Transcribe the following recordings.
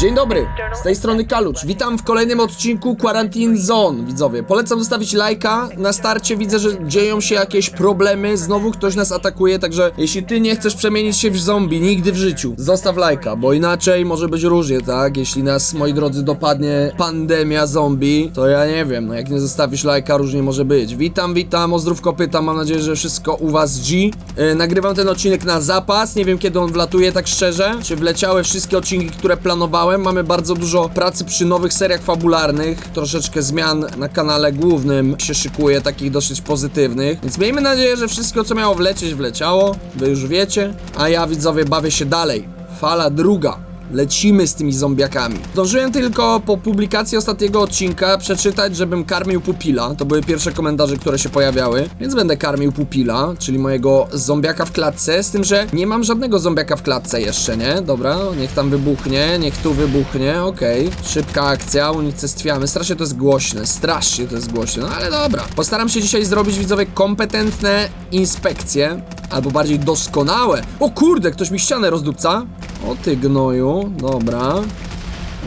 Dzień dobry, z tej strony Kalucz. Witam w kolejnym odcinku Quarantine Zone, widzowie. Polecam zostawić lajka. Na starcie widzę, że dzieją się jakieś problemy. Znowu ktoś nas atakuje, także jeśli ty nie chcesz przemienić się w zombie nigdy w życiu, zostaw lajka, bo inaczej może być różnie, tak? Jeśli nas, moi drodzy, dopadnie pandemia zombie, to ja nie wiem, no jak nie zostawisz lajka, różnie może być. Witam, witam, o zdrówko pytam, mam nadzieję, że wszystko u was G. Yy, nagrywam ten odcinek na zapas, nie wiem kiedy on wlatuje, tak szczerze. Czy wleciały wszystkie odcinki, które planowałem. Mamy bardzo dużo pracy przy nowych seriach fabularnych, troszeczkę zmian na kanale głównym się szykuje, takich dosyć pozytywnych. Więc miejmy nadzieję, że wszystko co miało wlecieć, wleciało. Wy już wiecie. A ja widzowie bawię się dalej. Fala druga. Lecimy z tymi zombiakami. Zdążyłem tylko po publikacji ostatniego odcinka przeczytać, żebym karmił pupila. To były pierwsze komentarze, które się pojawiały. Więc będę karmił pupila, czyli mojego zombiaka w klatce. Z tym, że nie mam żadnego zombiaka w klatce jeszcze, nie? Dobra, niech tam wybuchnie, niech tu wybuchnie, okej. Szybka akcja, unicestwiamy. Strasznie to jest głośne, strasznie to jest głośne, no ale dobra. Postaram się dzisiaj zrobić, widzowie, kompetentne inspekcje. Albo bardziej doskonałe. O kurde, ktoś mi ścianę rozdupca. O ty gnoju, dobra.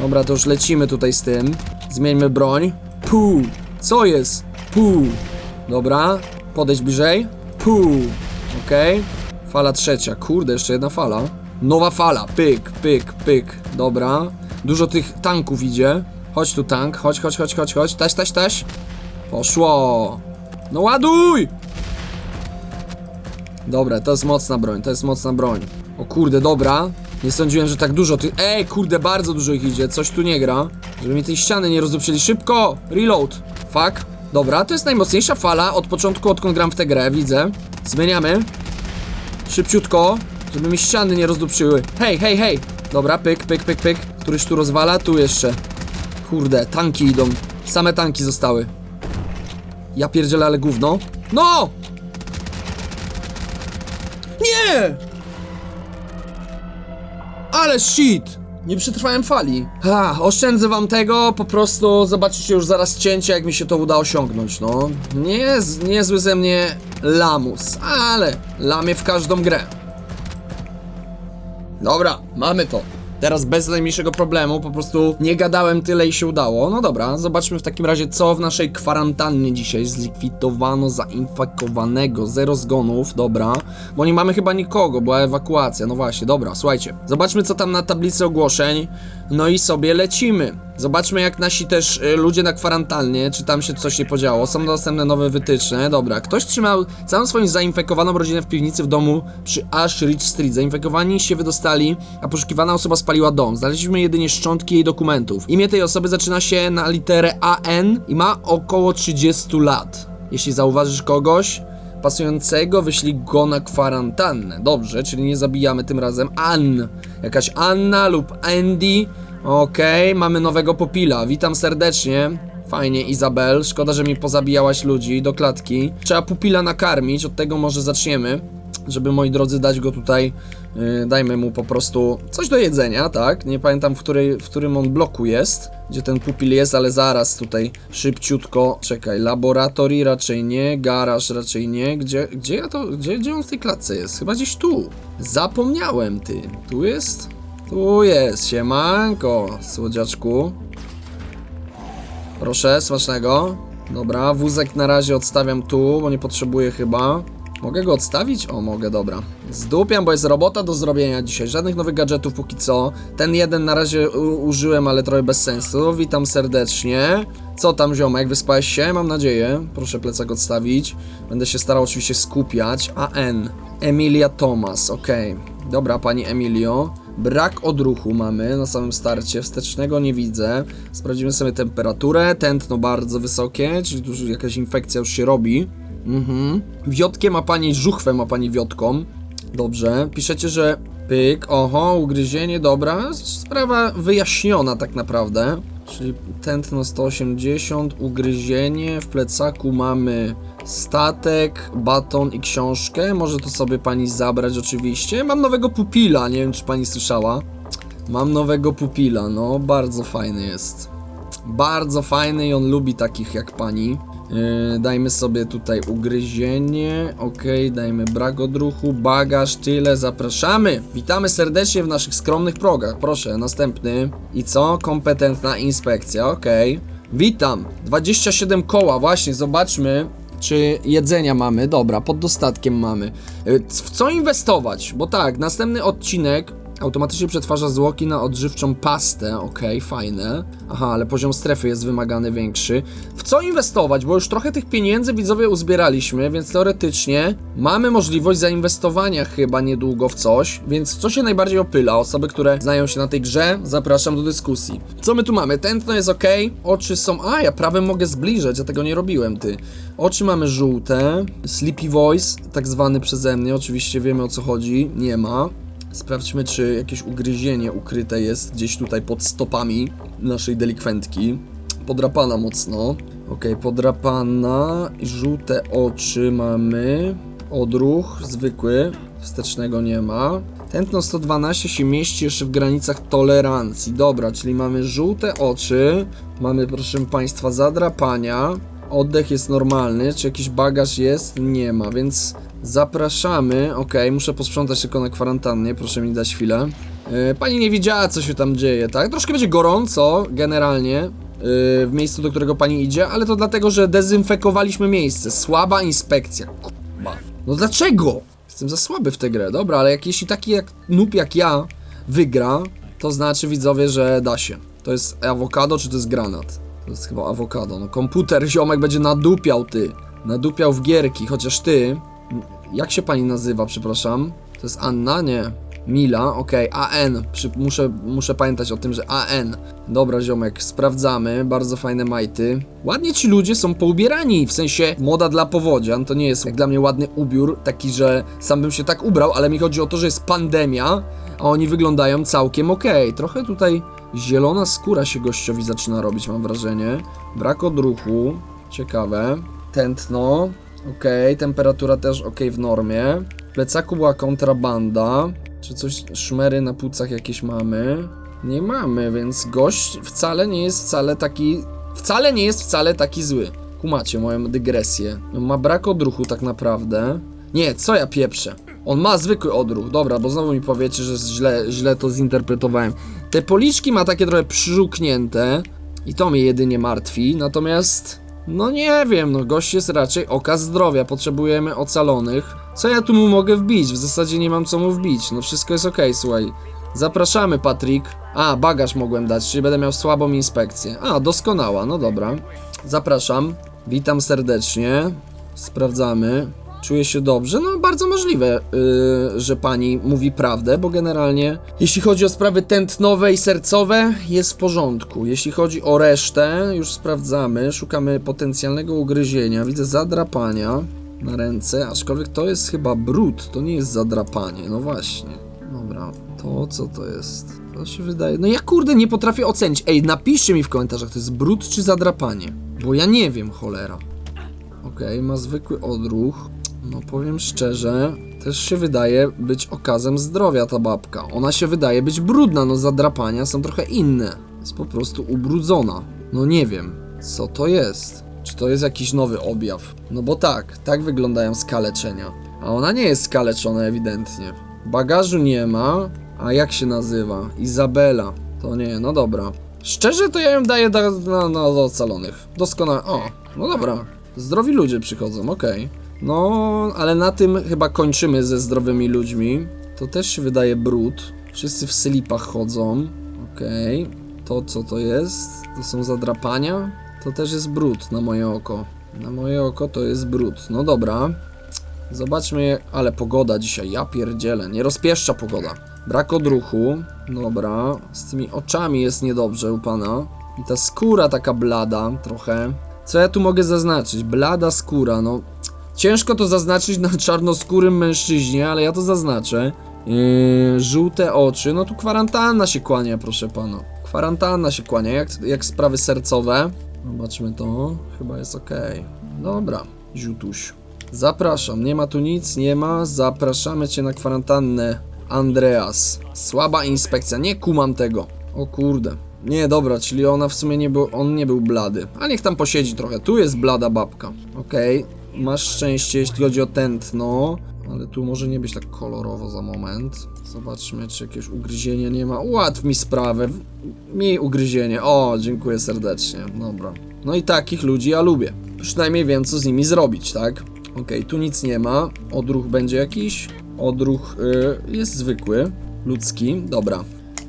Dobra, to już lecimy tutaj z tym. Zmieńmy broń. Puu, co jest? Puu. Dobra, podejść bliżej. Puu, okej. Fala trzecia, kurde, jeszcze jedna fala. Nowa fala, pyk, pyk, pyk. Dobra. Dużo tych tanków idzie. Chodź tu tank, chodź, chodź, chodź, chodź, chodź. Taś, taś, taś. Poszło. No ładuj! Dobra, to jest mocna broń, to jest mocna broń. O kurde, dobra. Nie sądziłem, że tak dużo tych... Ej, kurde, bardzo dużo ich idzie, coś tu nie gra. Żeby mi tej ściany nie rozdupczyli. Szybko! Reload! Fuck. Dobra, to jest najmocniejsza fala od początku, odkąd gram w tę grę, widzę. Zmieniamy. Szybciutko, żeby mi ściany nie rozdupczyły. Hej, hej, hej! Dobra, pyk, pyk, pyk, pyk. Któryś tu rozwala, tu jeszcze. Kurde, tanki idą. Same tanki zostały. Ja pierdzielę, ale gówno. No! Nie! Ale shit! Nie przetrwałem fali. Ha, oszczędzę wam tego, po prostu zobaczycie już zaraz cięcie, jak mi się to uda osiągnąć, no. Nie, niezły ze mnie lamus, ale lamię w każdą grę. Dobra, mamy to. Teraz bez najmniejszego problemu, po prostu nie gadałem tyle i się udało. No dobra, zobaczmy w takim razie, co w naszej kwarantannie dzisiaj zlikwidowano zainfekowanego. Zero zgonów, dobra. Bo nie mamy chyba nikogo, była ewakuacja. No właśnie, dobra, słuchajcie. Zobaczmy, co tam na tablicy ogłoszeń. No i sobie lecimy. Zobaczmy, jak nasi też y, ludzie na kwarantannie, czy tam się coś nie podziało. Są dostępne nowe wytyczne. Dobra, ktoś trzymał całą swoją zainfekowaną rodzinę w piwnicy w domu przy Ash Ridge Street. Zainfekowani się wydostali, a poszukiwana osoba spaliła dom. Znaleźliśmy jedynie szczątki jej dokumentów. Imię tej osoby zaczyna się na literę AN i ma około 30 lat. Jeśli zauważysz kogoś, pasującego, wyślij go na kwarantannę. Dobrze, czyli nie zabijamy tym razem Ann. Jakaś Anna lub Andy. Okej, mamy nowego popila. Witam serdecznie. Fajnie, Izabel. Szkoda, że mi pozabijałaś ludzi do klatki. Trzeba pupila nakarmić, od tego może zaczniemy. Żeby moi drodzy dać go tutaj, yy, dajmy mu po prostu coś do jedzenia, tak? Nie pamiętam w, której, w którym on bloku jest, gdzie ten pupil jest, ale zaraz tutaj szybciutko. Czekaj, laboratorii raczej nie, garaż raczej nie. Gdzie, gdzie ja to, gdzie, gdzie on w tej klatce jest? Chyba gdzieś tu. Zapomniałem ty. Tu jest? Tu jest, siemanko, słodziaczku. Proszę, smacznego. Dobra, wózek na razie odstawiam tu, bo nie potrzebuję chyba. Mogę go odstawić? O, mogę, dobra. Zdupiam, bo jest robota do zrobienia dzisiaj. Żadnych nowych gadżetów póki co. Ten jeden na razie użyłem, ale trochę bez sensu. Witam serdecznie. Co tam, ziomek? Wyspałeś się? Mam nadzieję. Proszę plecak odstawić. Będę się starał oczywiście skupiać. AN. Emilia Thomas, okej. Dobra, pani Emilio. Brak odruchu mamy na samym starcie, wstecznego nie widzę. Sprawdzimy sobie temperaturę, tętno bardzo wysokie, czyli tu jakaś infekcja już się robi. Mhm. Wiotkie ma pani, żuchwę ma pani wiotką. Dobrze, piszecie, że pyk, oho, ugryzienie, dobra. Sprawa wyjaśniona tak naprawdę. Czyli tętno 180, ugryzienie, w plecaku mamy statek, baton i książkę. Może to sobie pani zabrać oczywiście. Mam nowego pupila, nie wiem czy pani słyszała. Mam nowego pupila, no bardzo fajny jest. Bardzo fajny i on lubi takich jak pani. Yy, dajmy sobie tutaj ugryzienie, okej, dajmy brak odruchu, bagaż, tyle, zapraszamy. Witamy serdecznie w naszych skromnych progach, proszę, następny. I co? Kompetentna inspekcja, okej. Witam, 27 koła, właśnie, zobaczmy, czy jedzenia mamy, dobra, pod dostatkiem mamy. Yy, W co inwestować? Bo tak, następny odcinek automatycznie przetwarza zwłoki na odżywczą pastę, okej, fajne. Aha, ale poziom strefy jest wymagany większy. W co inwestować? Bo już trochę tych pieniędzy widzowie uzbieraliśmy, więc teoretycznie mamy możliwość zainwestowania chyba niedługo w coś, więc co się najbardziej opyla? Osoby, które znają się na tej grze, zapraszam do dyskusji. Co my tu mamy? Tętno jest ok, oczy są... A, ja prawym mogę zbliżać, ja tego nie robiłem, ty. Oczy mamy żółte, Sleepy Voice, tak zwany przeze mnie, oczywiście wiemy o co chodzi, nie ma. Sprawdźmy, czy jakieś ugryzienie ukryte jest gdzieś tutaj pod stopami naszej delikwentki. Podrapana mocno. Okej, podrapana. Żółte oczy mamy. Odruch zwykły. Wstecznego nie ma. Tętno 112 się mieści jeszcze w granicach tolerancji. Dobra, czyli mamy żółte oczy. Mamy, proszę Państwa, zadrapania. Oddech jest normalny. Czy jakiś bagaż jest? Nie ma, więc zapraszamy. Okej, muszę posprzątać tylko na kwarantannie. Proszę mi dać chwilę. Yy, pani nie widziała, co się tam dzieje, tak? Troszkę będzie gorąco, generalnie. yy, W miejscu, do którego pani idzie, ale to dlatego, że dezynfekowaliśmy miejsce. Słaba inspekcja. Kurwa. No dlaczego? Jestem za słaby w tę grę. Dobra, ale jak, jeśli taki jak noob jak ja wygra, to znaczy widzowie, że da się. To jest awokado, czy to jest granat? To jest chyba awokado. No komputer ziomek będzie nadupiał ty. Nadupiał w gierki, chociaż ty. Jak się pani nazywa, przepraszam? To jest Anna? Nie. Mila, okej, AN. Przy, muszę, muszę pamiętać o tym, że AN. Dobra, ziomek, sprawdzamy. Bardzo fajne majty. Ładnie ci ludzie są poubierani, w sensie moda dla powodzian. To nie jest jak dla mnie ładny ubiór, taki, że sam bym się tak ubrał, ale mi chodzi o to, że jest pandemia, a oni wyglądają całkiem okej. Trochę tutaj zielona skóra się gościowi zaczyna robić, mam wrażenie. Brak odruchu, ciekawe. Tętno, okej, temperatura też okej w normie. W plecaku była kontrabanda. Czy coś, szmery na płucach jakieś mamy? Nie mamy, więc gość wcale nie jest wcale taki... Wcale nie jest wcale taki zły. Kumacie moją dygresję. Ma brak odruchu tak naprawdę. Nie, co ja pieprzę? On ma zwykły odruch, dobra, bo znowu mi powiecie, że źle, źle to zinterpretowałem. Te policzki ma takie trochę przyżółknięte i to mnie jedynie martwi, natomiast... No nie wiem, no gość jest raczej oka zdrowia, potrzebujemy ocalonych. Co ja tu mu mogę wbić? W zasadzie nie mam co mu wbić, no wszystko jest okej, słuchaj. Zapraszamy, Patryk. A, bagaż mogłem dać, czyli będę miał słabą inspekcję. A, doskonała, no dobra. Zapraszam. Witam serdecznie. Sprawdzamy. Czuję się dobrze? No, bardzo możliwe, yy, że pani mówi prawdę, bo generalnie, jeśli chodzi o sprawy tętnowe i sercowe, jest w porządku. Jeśli chodzi o resztę, już sprawdzamy. Szukamy potencjalnego ugryzienia. Widzę zadrapania na ręce, aczkolwiek to jest chyba brud, to nie jest zadrapanie. No właśnie. Dobra, to co to jest? To się wydaje. No ja kurde nie potrafię ocenić. Ej, napiszcie mi w komentarzach, to jest brud czy zadrapanie. Bo ja nie wiem, cholera. Okej, ma zwykły odruch. No powiem szczerze, też się wydaje być okazem zdrowia ta babka. Ona się wydaje być brudna, no zadrapania są trochę inne. Jest po prostu ubrudzona. No nie wiem, co to jest. Czy to jest jakiś nowy objaw? No bo tak, tak wyglądają skaleczenia. A ona nie jest skaleczona ewidentnie. Bagażu nie ma, a jak się nazywa? Izabela. To nie, no dobra. Szczerze to ja ją daję na, na do ocalonych. Doskonale. O, no dobra. Zdrowi ludzie przychodzą, okej. No, ale na tym chyba kończymy ze zdrowymi ludźmi. To też się wydaje brud. Wszyscy w slipach chodzą. Okej. To co to jest? To są zadrapania? To też jest brud na moje oko. Na moje oko to jest brud. No dobra. Zobaczmy, ale pogoda dzisiaj, ja pierdzielę, nie rozpieszcza pogoda. Brak odruchu, dobra, z tymi oczami jest niedobrze u pana. I ta skóra taka blada trochę. Co ja tu mogę zaznaczyć? Blada skóra, no ciężko to zaznaczyć na czarnoskórym mężczyźnie, ale ja to zaznaczę. Yy, żółte oczy, no tu kwarantanna się kłania, proszę pana. Kwarantanna się kłania, jak, jak sprawy sercowe. Zobaczmy to, chyba jest ok. Dobra, ziutuś. Zapraszam, nie ma tu nic, nie ma. Zapraszamy cię na kwarantannę, Andreas. Słaba inspekcja, nie kumam tego. O kurde, Nie, dobra, czyli ona w sumie nie był, on nie był blady. A niech tam posiedzi trochę. Tu jest blada babka. Okej. Masz szczęście, jeśli chodzi o tętno. Ale tu może nie być tak kolorowo za moment. Zobaczmy, czy jakieś ugryzienie nie ma. Ułatw mi sprawę. Mi ugryzienie. O, dziękuję serdecznie. Dobra. No i takich ludzi ja lubię. Przynajmniej wiem, co z nimi zrobić, tak? Okej, tu nic nie ma. Odruch będzie jakiś. Odruch y, jest zwykły, ludzki. Dobra.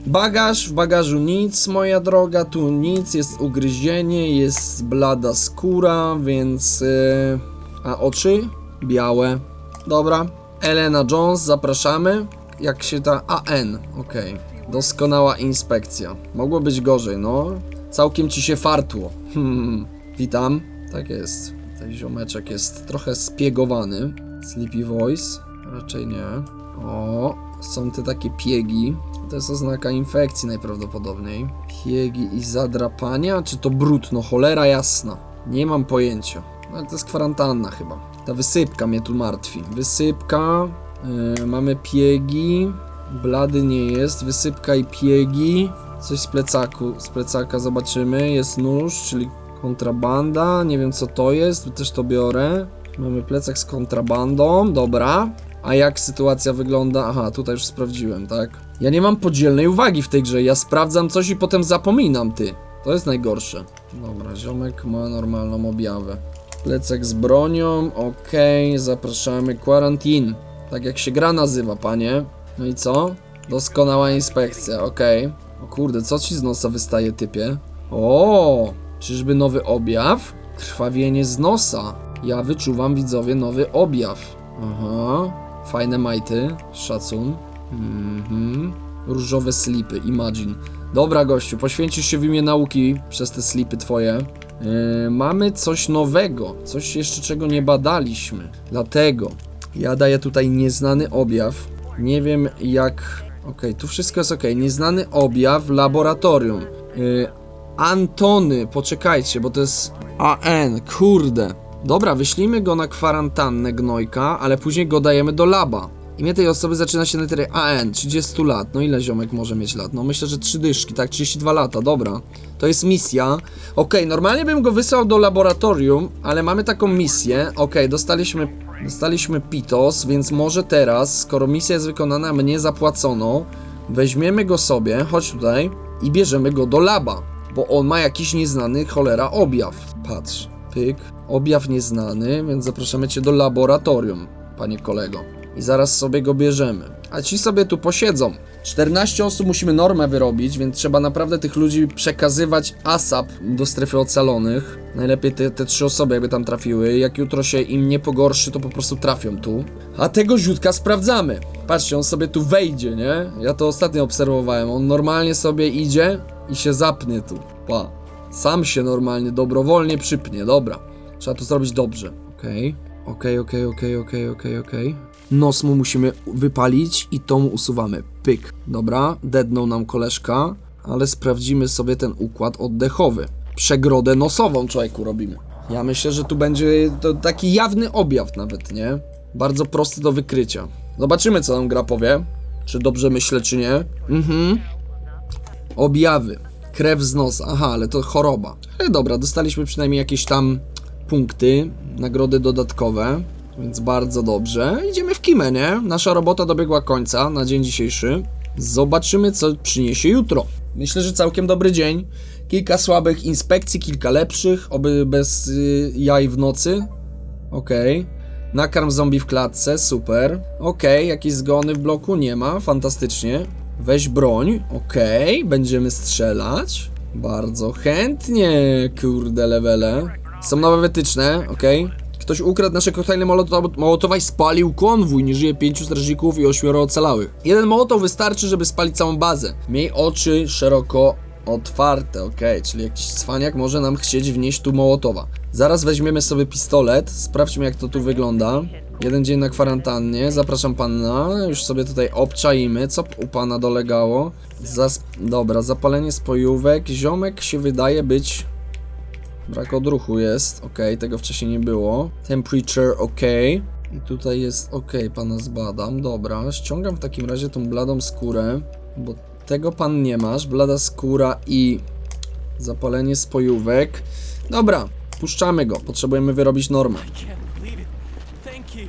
Bagaż, w bagażu nic, moja droga, tu nic, jest ugryzienie, jest blada skóra, więc... y, a oczy? Białe. Dobra. Elena Jones, zapraszamy. Jak się ta... AN, okej. Doskonała inspekcja. Mogło być gorzej, no. Całkiem ci się fartło. Hmm. Witam. Tak jest. Ten ziomeczek jest trochę spiegowany. Sleepy Voice? Raczej nie. O, są te takie piegi. To jest oznaka infekcji najprawdopodobniej. Piegi i zadrapania? Czy to brud? No cholera jasna. Nie mam pojęcia. No, to jest kwarantanna chyba. Ta wysypka mnie tu martwi. Wysypka. Yy, mamy piegi. Blady nie jest. Wysypka i piegi. Coś z plecaku. Z plecaka zobaczymy. Jest nóż, czyli kontrabanda. Nie wiem co to jest. Też to biorę. Mamy plecak z kontrabandą. Dobra. A jak sytuacja wygląda? Aha, tutaj już sprawdziłem, tak? Ja nie mam podzielnej uwagi w tej grze. Ja sprawdzam coś i potem zapominam, ty. To jest najgorsze. Dobra, ziomek ma normalną objawę. Plecak z bronią, okej, zapraszamy. Quarantine. Tak jak się gra nazywa, panie. No i co? Doskonała inspekcja, okej. O kurde, co ci z nosa wystaje, typie? O, czyżby nowy objaw? Krwawienie z nosa. Ja wyczuwam, widzowie, nowy objaw. Aha, fajne majty, szacun. Mhm. Różowe slipy, imagine. Dobra, gościu, poświęcisz się w imię nauki przez te slipy twoje. Yy, mamy coś nowego, coś jeszcze czego nie badaliśmy. Dlatego ja daję tutaj nieznany objaw. Nie wiem jak. Okej, tu wszystko jest ok. Nieznany objaw laboratorium. Yy, Antony, poczekajcie, bo to jest AN, kurde. Dobra, wyślijmy go na kwarantannę gnojka, ale później go dajemy do laba. Imię tej osoby zaczyna się na literę AN, 30 lat. No ile ziomek może mieć lat? No myślę, że trzy dyszki, tak, 32 lata, dobra. To jest misja. Okej, normalnie bym go wysłał do laboratorium, ale mamy taką misję. Okej, dostaliśmy, dostaliśmy Pitos, więc może teraz, skoro misja jest wykonana, mnie zapłacono, weźmiemy go sobie, chodź tutaj, i bierzemy go do laba, bo on ma jakiś nieznany cholera objaw. Patrz, pyk, objaw nieznany, więc zapraszamy cię do laboratorium, panie kolego. I zaraz sobie go bierzemy. A ci sobie tu posiedzą. 14 osób musimy normę wyrobić, więc trzeba naprawdę tych ludzi przekazywać ASAP do strefy ocalonych. Najlepiej te, te trzy osoby jakby tam trafiły. Jak jutro się im nie pogorszy, to po prostu trafią tu. A tego ziutka sprawdzamy. Patrzcie, on sobie tu wejdzie, nie? Ja to ostatnio obserwowałem. On normalnie sobie idzie i się zapnie tu. Pa. Sam się normalnie, dobrowolnie przypnie. Dobra. Trzeba to zrobić dobrze. Okej. Okej, okej, okej, okej, okej, okej. Nos mu musimy wypalić i to mu usuwamy. Pyk. Dobra, deadnął nam koleżka, ale sprawdzimy sobie ten układ oddechowy. Przegrodę nosową człowieku robimy. Ja myślę, że tu będzie to taki jawny objaw nawet, nie? Bardzo prosty do wykrycia. Zobaczymy, co nam gra powie. Czy dobrze myślę, czy nie. Mhm. Objawy. Krew z nosa. Aha, ale to choroba. Ale dobra, dostaliśmy przynajmniej jakieś tam punkty, nagrody dodatkowe, więc bardzo dobrze. Idziemy w kimę, nie? Nasza robota dobiegła końca na dzień dzisiejszy. Zobaczymy, co przyniesie jutro. Myślę, że całkiem dobry dzień. Kilka słabych inspekcji, kilka lepszych, oby bez y, jaj w nocy. Okej. Nakarm zombie w klatce, super. Okej, jakieś zgony w bloku nie ma, fantastycznie. Weź broń, okej, będziemy strzelać. Bardzo chętnie, kurde levele. Są nowe wytyczne, okej. Ktoś ukradł nasze koktajle mołotowa i spalił konwój. Nie żyje pięciu strażników i ośmioro ocalałych. Jeden mołotow wystarczy, żeby spalić całą bazę. Miej oczy szeroko otwarte, okej, czyli jakiś cwaniak może nam chcieć wnieść tu mołotowa. Zaraz weźmiemy sobie pistolet, sprawdźmy jak to tu wygląda. Jeden dzień na kwarantannie, zapraszam pana, już sobie tutaj obczaimy, co u pana dolegało. Zas dobra, zapalenie spojówek, ziomek się wydaje być... Brak odruchu jest, okej, tego wcześniej nie było. Temperature, okej. I tutaj jest, okej, pana zbadam, dobra. Ściągam w takim razie tą bladą skórę, bo Tego pan nie masz, blada skóra i zapalenie spojówek. Dobra, puszczamy go, potrzebujemy wyrobić normę.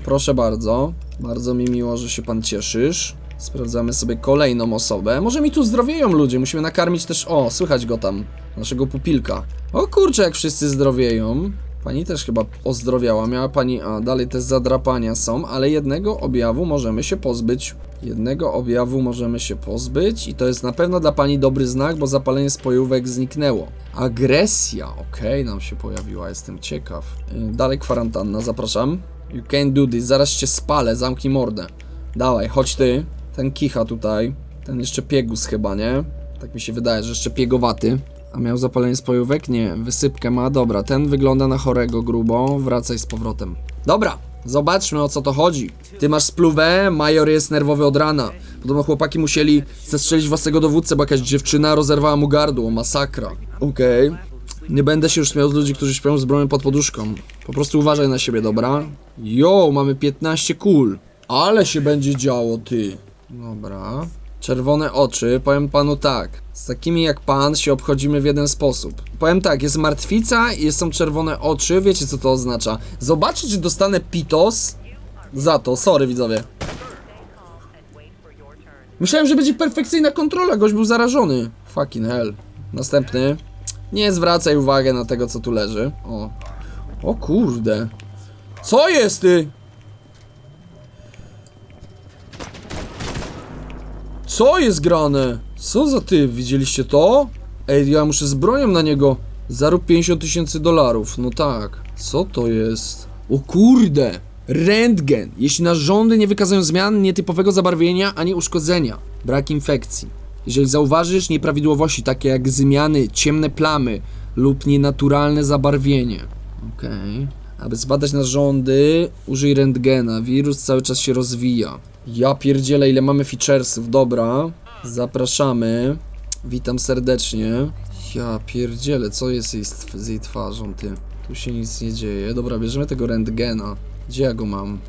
Proszę bardzo, bardzo mi miło, że się pan cieszysz. Sprawdzamy sobie kolejną osobę. Może mi tu zdrowieją ludzie, musimy nakarmić też... O, słychać go tam, naszego pupilka. O kurczę, jak wszyscy zdrowieją. Pani też chyba ozdrowiała, miała pani... A, dalej te zadrapania są, ale jednego objawu możemy się pozbyć. Jednego objawu możemy się pozbyć i to jest na pewno dla pani dobry znak, bo zapalenie spojówek zniknęło. Agresja, okej, nam się pojawiła, jestem ciekaw. Y, Dalej kwarantanna, zapraszam. You can't do this, zaraz cię spalę, zamknij mordę. Dawaj, chodź ty. Ten kicha tutaj. Ten jeszcze piegus chyba, nie? Tak mi się wydaje, że jeszcze piegowaty. A miał zapalenie spojówek? Nie, wysypkę ma. Dobra, ten wygląda na chorego grubo. Wracaj z powrotem. Dobra, zobaczmy o co to chodzi. Ty masz spluwę, major jest nerwowy od rana. Podobno chłopaki musieli zestrzelić własnego dowódcę, bo jakaś dziewczyna rozerwała mu gardło. Masakra. Okej. Nie będę się już śmiał z ludzi, którzy śpią z bronią pod poduszką. Po prostu uważaj na siebie, dobra? Jo, mamy 15 kul. Ale się będzie działo, ty. Dobra. Czerwone oczy, powiem panu tak. Z takimi jak pan się obchodzimy w jeden sposób. Powiem tak, jest martwica i są czerwone oczy, wiecie co to oznacza. Zobaczyć, czy dostanę pitos za to, sorry widzowie. Myślałem, że będzie perfekcyjna kontrola, gość był zarażony. Fucking hell. Następny. Nie zwracaj uwagi na tego, co tu leży. O. O kurde. Co jest ty? Co jest grane? Co za ty? Widzieliście to? Ej, ja muszę z bronią na niego. Zarób 50 tysięcy dolarów. No tak. Co to jest? O kurde! Rentgen. Jeśli narządy nie wykazują zmian nietypowego zabarwienia ani uszkodzenia. Brak infekcji. Jeżeli zauważysz nieprawidłowości takie jak zmiany, ciemne plamy lub nienaturalne zabarwienie. Okej. Aby zbadać narządy, użyj rentgena. Wirus cały czas się rozwija. Ja pierdzielę, ile mamy featuresów. Dobra. Zapraszamy. Witam serdecznie. Ja pierdzielę, co jest jej z, z jej twarzą, ty? Tu się nic nie dzieje. Dobra, bierzemy tego rentgena. Gdzie ja go mam?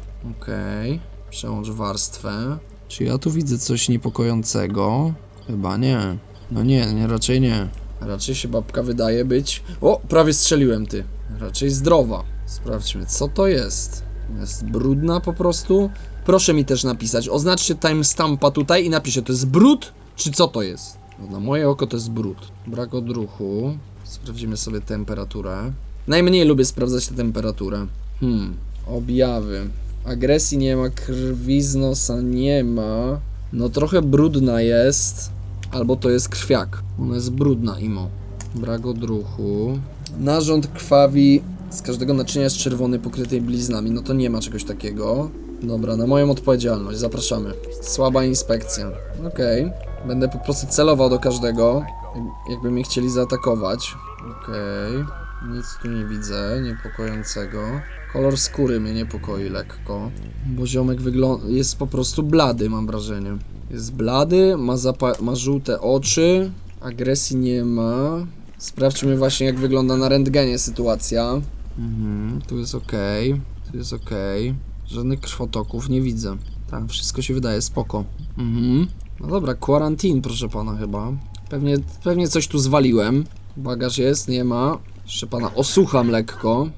Okej. Przełącz warstwę. Czy ja tu widzę coś niepokojącego? Chyba nie. No nie, nie, raczej nie. Raczej się babka wydaje być... O, prawie strzeliłem, ty. Raczej zdrowa. Sprawdźmy, co to jest. Jest brudna po prostu? Proszę mi też napisać. Oznaczcie timestampa tutaj i napiszę, to jest brud, czy co to jest? No, na moje oko to jest brud. Brak odruchu. Sprawdzimy sobie temperaturę. Najmniej lubię sprawdzać tę temperaturę. Hmm, objawy. Agresji nie ma, krwi z nosa nie ma. No trochę brudna jest. Albo to jest krwiak. Ona jest brudna, imo. Brak odruchu. Narząd krwawi. Z każdego naczynia jest czerwony, pokryty bliznami. No to nie ma czegoś takiego. Dobra, na moją odpowiedzialność. Zapraszamy. Słaba inspekcja. Okej. Będę po prostu celował do każdego. jak- Jakby mnie chcieli zaatakować. Okej. Nic tu nie widzę niepokojącego. Kolor skóry mnie niepokoi lekko. Bo ziomek wygląda... jest po prostu blady, mam wrażenie. Jest blady, ma, ma żółte oczy, agresji nie ma. Sprawdźmy właśnie jak wygląda na rentgenie sytuacja. Mhm, tu jest ok, tu jest ok. Żadnych krwotoków nie widzę. Tam wszystko się wydaje spoko. Mhm. No dobra, quarantine proszę pana chyba. Pewnie, pewnie coś tu zwaliłem. Bagaż jest, nie ma. Jeszcze pana osłucham lekko.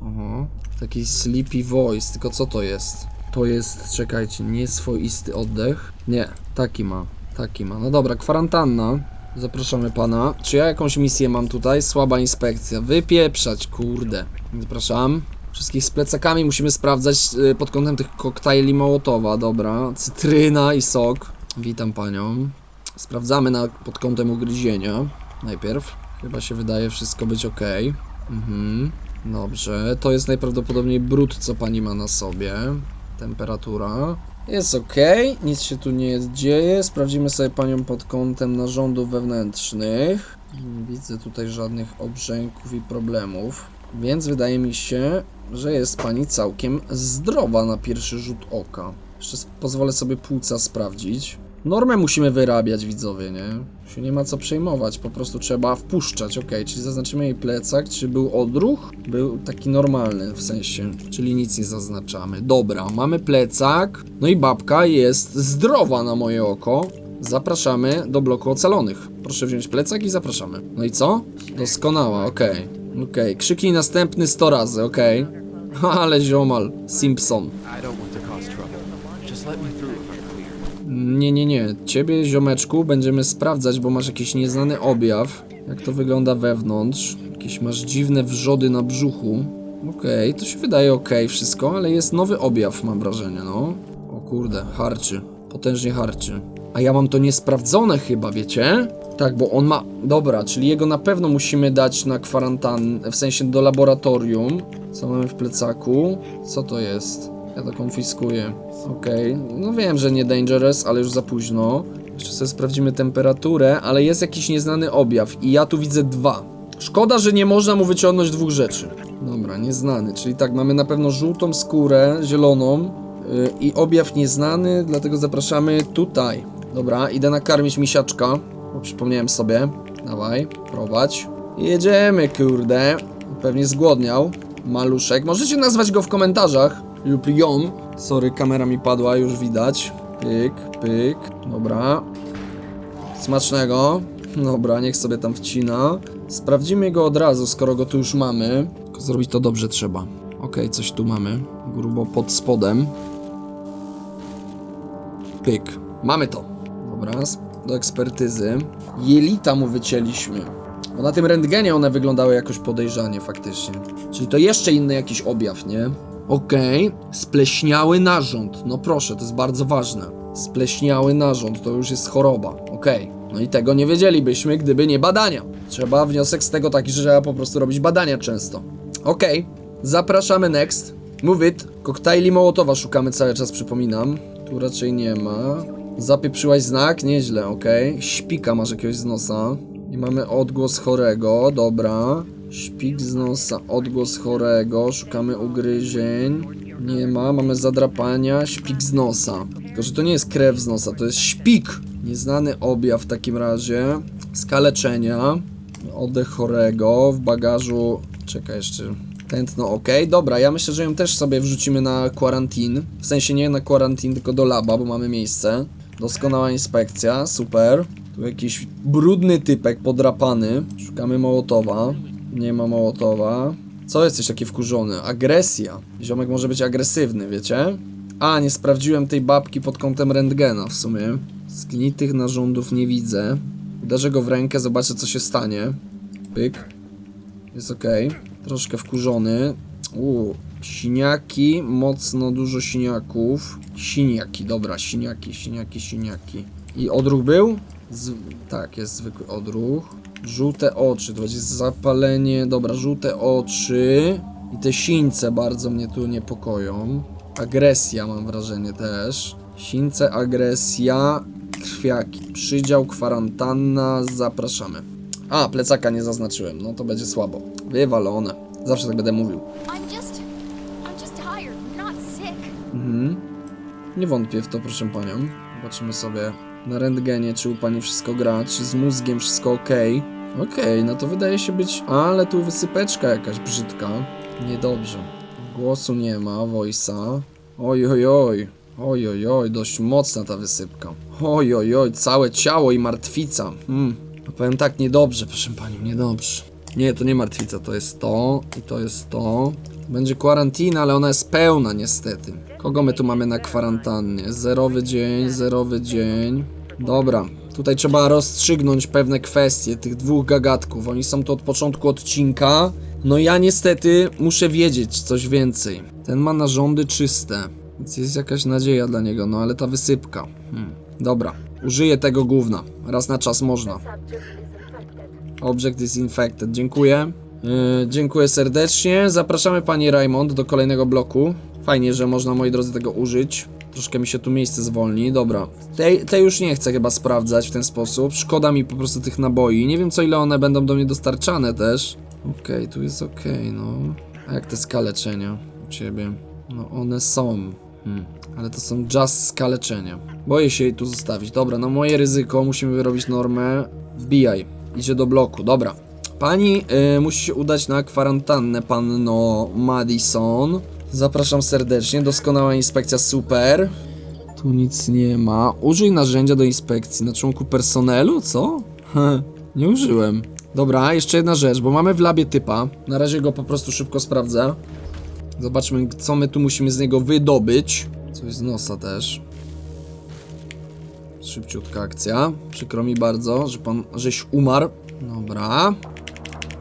Oho. Taki sleepy voice, tylko co to jest? To jest, czekajcie, nieswoisty oddech. Nie, taki ma, taki ma. No dobra, kwarantanna. Zapraszamy pana. Czy ja jakąś misję mam tutaj? Słaba inspekcja. Wypieprzać, kurde. Zapraszam. Wszystkich z plecakami musimy sprawdzać y, pod kątem tych koktajli Mołotowa, dobra. Cytryna i sok. Witam panią. Sprawdzamy na, pod kątem ugryzienia. Najpierw. Chyba się wydaje wszystko być ok. Mhm. Dobrze, to jest najprawdopodobniej brud, co pani ma na sobie. Temperatura. Jest ok, nic się tu nie dzieje. Sprawdzimy sobie panią pod kątem narządów wewnętrznych. Nie widzę tutaj żadnych obrzęków i problemów. Więc wydaje mi się, że jest pani całkiem zdrowa na pierwszy rzut oka. Jeszcze pozwolę sobie płuca sprawdzić. Normę musimy wyrabiać, widzowie, nie? Się nie ma co przejmować, po prostu trzeba wpuszczać, ok, czyli zaznaczymy jej plecak, czy był odruch? Był taki normalny, w sensie, czyli nic nie zaznaczamy. Dobra, mamy plecak, no i babka jest zdrowa na moje oko. Zapraszamy do bloku ocalonych. Proszę wziąć plecak i zapraszamy. No i co? Doskonała, okej. Okej, krzyknij następny 100 razy, okej. Ale ziomal, Simpson. Nie, nie, nie. Ciebie, ziomeczku, będziemy sprawdzać, bo masz jakiś nieznany objaw. Jak to wygląda wewnątrz. Jakieś masz dziwne wrzody na brzuchu. Okej, to się wydaje okej wszystko, ale jest nowy objaw, mam wrażenie, no. O kurde, harczy. Potężnie harczy. A ja mam to niesprawdzone chyba, wiecie? Tak, bo on ma... Dobra, czyli jego na pewno musimy dać na kwarantannę, w sensie do laboratorium. Co mamy w plecaku? Co to jest? Ja to konfiskuję. Okej, no wiem, że nie dangerous, ale już za późno. Jeszcze sobie sprawdzimy temperaturę, ale jest jakiś nieznany objaw i ja tu widzę dwa. Szkoda, że nie można mu wyciągnąć dwóch rzeczy. Dobra, nieznany, czyli tak, mamy na pewno żółtą skórę, zieloną yy, i objaw nieznany, dlatego zapraszamy tutaj. Dobra, idę nakarmić misiaczka, bo przypomniałem sobie. Dawaj, prowadź. Jedziemy, kurde. Pewnie zgłodniał. Maluszek. Możecie nazwać go w komentarzach lub ją. Sorry, kamera mi padła, już widać. Pyk, pyk. Dobra. Smacznego. Dobra, niech sobie tam wcina. Sprawdzimy go od razu, skoro go tu już mamy. Tylko zrobić to dobrze trzeba. Okej, coś tu mamy. Grubo pod spodem. Pyk. Mamy to. Dobra, s- do ekspertyzy. Jelita mu wycięliśmy. Bo na tym rentgenie one wyglądały jakoś podejrzanie faktycznie. Czyli to jeszcze inny jakiś objaw, nie? Okej, spleśniały narząd. No proszę, to jest bardzo ważne. Spleśniały narząd to już jest choroba. Okej. No i tego nie wiedzielibyśmy, gdyby nie badania. Trzeba wniosek z tego taki, że trzeba po prostu robić badania często. Okej, zapraszamy next. Move it. Koktajli Mołotowa szukamy cały czas, przypominam. Tu raczej nie ma. Zapieprzyłaś znak? Nieźle, okej. Śpika masz jakiegoś z nosa. I mamy odgłos chorego, dobra. Śpik z nosa, odgłos chorego, szukamy ugryzień. Nie ma, mamy zadrapania, śpik z nosa. Tylko, że to nie jest krew z nosa, to jest śpik. Nieznany objaw w takim razie. Skaleczenia. Oddech chorego w bagażu. Czekaj jeszcze. Tętno ok. Dobra, ja myślę, że ją też sobie wrzucimy na kwarantin. W sensie nie na kwarantin, tylko do laba, bo mamy miejsce. Doskonała inspekcja, super. Tu jakiś brudny typek podrapany. Szukamy Mołotowa. Nie ma Mołotowa. Co jesteś taki wkurzony? Agresja. Ziomek może być agresywny, wiecie? A, nie sprawdziłem tej babki pod kątem rentgena w sumie. Zgnitych narządów nie widzę. Uderzę go w rękę, zobaczę co się stanie. Pyk. Jest ok. Troszkę wkurzony. Uuu, siniaki, mocno dużo siniaków. Siniaki, dobra, siniaki, siniaki, siniaki. I odruch był? Z... Tak, jest zwykły odruch. Żółte oczy, to będzie zapalenie, dobra, żółte oczy. I te sińce bardzo mnie tu niepokoją. Agresja mam wrażenie też. Sińce, agresja, krwiaki. Przydział, kwarantanna, zapraszamy. A, plecaka nie zaznaczyłem, no to będzie słabo. Wywalone. Zawsze tak będę mówił. Mhm. Nie wątpię w to, proszę panią. Zobaczymy sobie na rentgenie, czy u pani wszystko gra, czy z mózgiem wszystko ok. Okej, no to wydaje się być... Ale tu wysypeczka jakaś brzydka. Niedobrze. Głosu nie ma, voice'a. Oj, oj, oj. Oj, oj, oj, dość mocna ta wysypka. Oj, oj, oj, całe ciało i martwica. Hmm. No powiem tak, niedobrze, proszę panią, niedobrze. Nie, to nie martwica, to jest to i to jest to. Będzie kwarantina, ale ona jest pełna niestety. Kogo my tu mamy na kwarantannie? Zerowy dzień, zerowy dzień. Dobra, tutaj trzeba rozstrzygnąć pewne kwestie tych dwóch gagatków. Oni są tu od początku odcinka. No ja niestety muszę wiedzieć coś więcej. Ten ma narządy czyste, więc jest jakaś nadzieja dla niego, no ale ta wysypka. Hmm. Dobra, użyję tego gówna. Raz na czas można. Object is infected. Dziękuję. Yy, dziękuję serdecznie. Zapraszamy pani Raymond do kolejnego bloku. Fajnie, że można, moi drodzy, tego użyć. Troszkę mi się tu miejsce zwolni. Dobra. Tej, już nie chcę chyba sprawdzać w ten sposób. Szkoda mi po prostu tych naboi. Nie wiem, co ile one będą do mnie dostarczane też. Okej, tu jest okej, no. A jak te skaleczenia u ciebie? No, one są. Hmm. Ale to są just skaleczenia. Boję się jej tu zostawić. Dobra, no moje ryzyko. Musimy wyrobić normę. Wbijaj. Idzie do bloku. Dobra. Pani y, musi się udać na kwarantannę, panno Madison. Zapraszam serdecznie. Doskonała inspekcja, super. Tu nic nie ma. Użyj narzędzia do inspekcji na członku personelu, co? Nie użyłem. Dobra, jeszcze jedna rzecz, bo mamy w labie typa. Na razie go po prostu szybko sprawdzę. Zobaczmy, co my tu musimy z niego wydobyć. Coś z nosa też. Szybciutka akcja. Przykro mi bardzo, że pan żeś umarł. Dobra.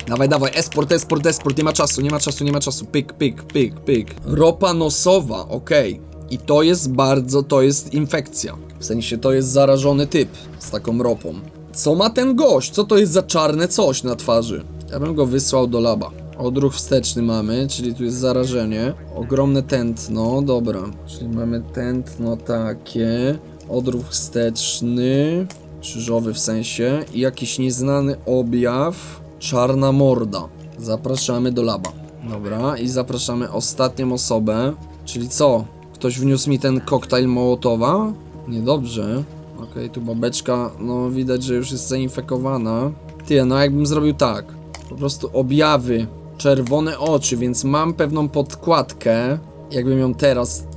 Dawaj, dawaj, esport, esport, esport, nie ma czasu, nie ma czasu, nie ma czasu. Pyk, pyk, pyk, pyk. Ropa nosowa, okej. I to jest bardzo, to jest infekcja. W sensie to jest zarażony typ z taką ropą. Co ma ten gość? Co to jest za czarne coś na twarzy? Ja bym go wysłał do laba. Odruch wsteczny mamy, czyli tu jest zarażenie. Ogromne tętno, dobra. Czyli mamy tętno takie. Odruch wsteczny. Krzyżowy w sensie. I jakiś nieznany objaw. Czarna morda. Zapraszamy do laba. Dobra, i zapraszamy ostatnią osobę. Czyli co? Ktoś wniósł mi ten koktajl Mołotowa? Niedobrze. Okej, tu babeczka, no widać, że już jest zainfekowana. Ty, no jakbym zrobił tak. Po prostu objawy. Czerwone oczy, więc mam pewną podkładkę. Jakbym ją teraz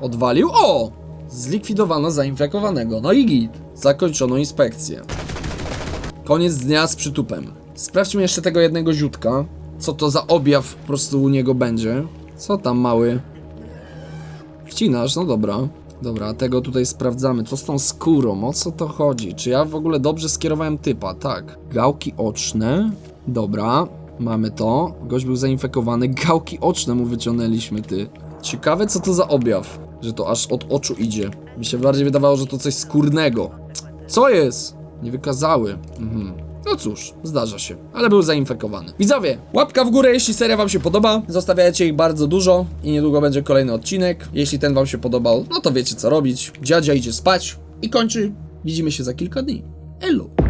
odwalił. O! Zlikwidowano zainfekowanego. No i git. Zakończono inspekcję. Koniec dnia z przytupem. Sprawdźmy jeszcze tego jednego ziutka. Co to za objaw po prostu u niego będzie. Co tam mały? Wcinasz, no dobra. Dobra, tego tutaj sprawdzamy. Co z tą skórą? O co to chodzi? Czy ja w ogóle dobrze skierowałem typa? Tak. Gałki oczne. Dobra, mamy to. Gość był zainfekowany. Gałki oczne mu wyciągnęliśmy, ty. Ciekawe, co to za objaw, że to aż od oczu idzie. Mi się bardziej wydawało, że to coś skórnego. Co jest? Nie wykazały. Mhm. No cóż, zdarza się, ale był zainfekowany. Widzowie, łapka w górę, jeśli seria wam się podoba. Zostawiacie ich bardzo dużo i niedługo będzie kolejny odcinek. Jeśli ten wam się podobał, no to wiecie co robić. Dziadzia idzie spać i kończy. Widzimy się za kilka dni. Elo.